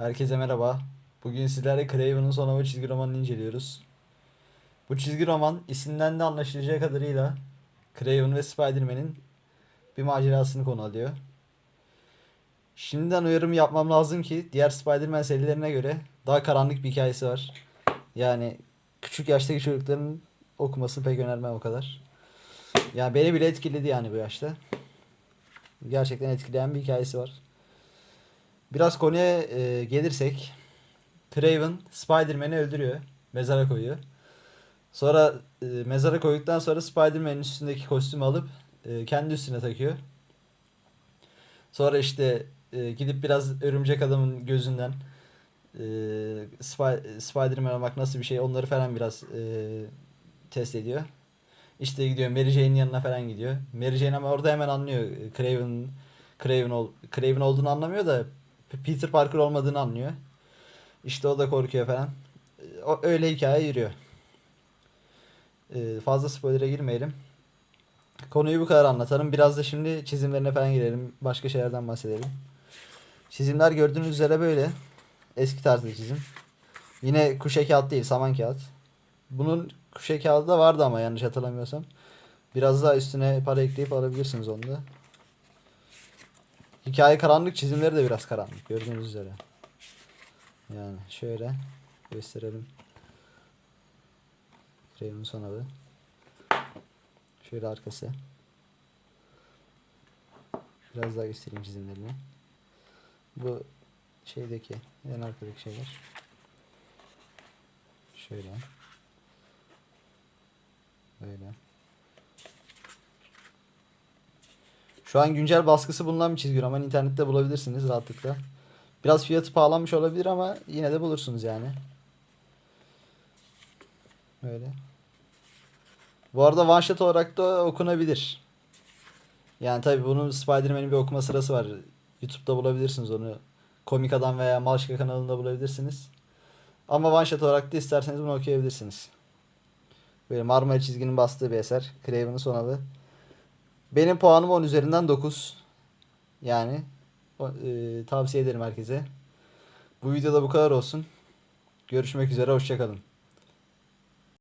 Herkese merhaba. Bugün sizlerle Craven'ın son hava çizgi romanını inceliyoruz. Bu çizgi roman isimden de anlaşılacağı kadarıyla Craven ve Spider-Man'in bir macerasını konu alıyor. Şimdiden uyarım yapmam lazım ki diğer Spider-Man serilerine göre daha karanlık bir hikayesi var. Yani küçük yaştaki çocukların okuması pek önermem o kadar. Yani beni bile etkiledi yani bu yaşta. Gerçekten etkileyen bir hikayesi var. Biraz konuya e, gelirsek Craven Spider-Man'i öldürüyor. Mezara koyuyor. Sonra e, mezara koyduktan sonra Spider-Man'in üstündeki kostümü alıp e, kendi üstüne takıyor. Sonra işte e, gidip biraz örümcek adamın gözünden e, Spi- Spider-Man olmak nasıl bir şey onları falan biraz e, test ediyor. İşte gidiyor Mary Jane'in yanına falan gidiyor. Mary Jane ama orada hemen anlıyor e, Craven Craven, ol, Craven olduğunu anlamıyor da Peter Parker olmadığını anlıyor. İşte o da korkuyor falan. O, öyle hikaye yürüyor. E, fazla spoiler'a girmeyelim. Konuyu bu kadar anlatalım. Biraz da şimdi çizimlerine falan girelim. Başka şeylerden bahsedelim. Çizimler gördüğünüz üzere böyle. Eski tarzda çizim. Yine kuşe kağıt değil, saman kağıt. Bunun kuşe kağıdı da vardı ama yanlış hatırlamıyorsam. Biraz daha üstüne para ekleyip alabilirsiniz onu da. Hikaye karanlık, çizimleri de biraz karanlık gördüğünüz üzere. Yani şöyle gösterelim. Craven'ın son avı. Şöyle arkası. Biraz daha göstereyim çizimlerini. Bu şeydeki en arkadaki şeyler. Şöyle. Böyle. Şu an güncel baskısı bulunan bir çizgi roman. internette bulabilirsiniz rahatlıkla. Biraz fiyatı pahalanmış olabilir ama yine de bulursunuz yani. Böyle. Bu arada one shot olarak da okunabilir. Yani tabi bunun Spider-Man'in bir okuma sırası var. YouTube'da bulabilirsiniz onu. Komik Adam veya Malşika kanalında bulabilirsiniz. Ama one shot olarak da isterseniz bunu okuyabilirsiniz. Böyle Marmara çizginin bastığı bir eser. Craven'ın son adı. Benim puanım 10 üzerinden 9. Yani e, tavsiye ederim herkese. Bu videoda bu kadar olsun. Görüşmek üzere. Hoşçakalın.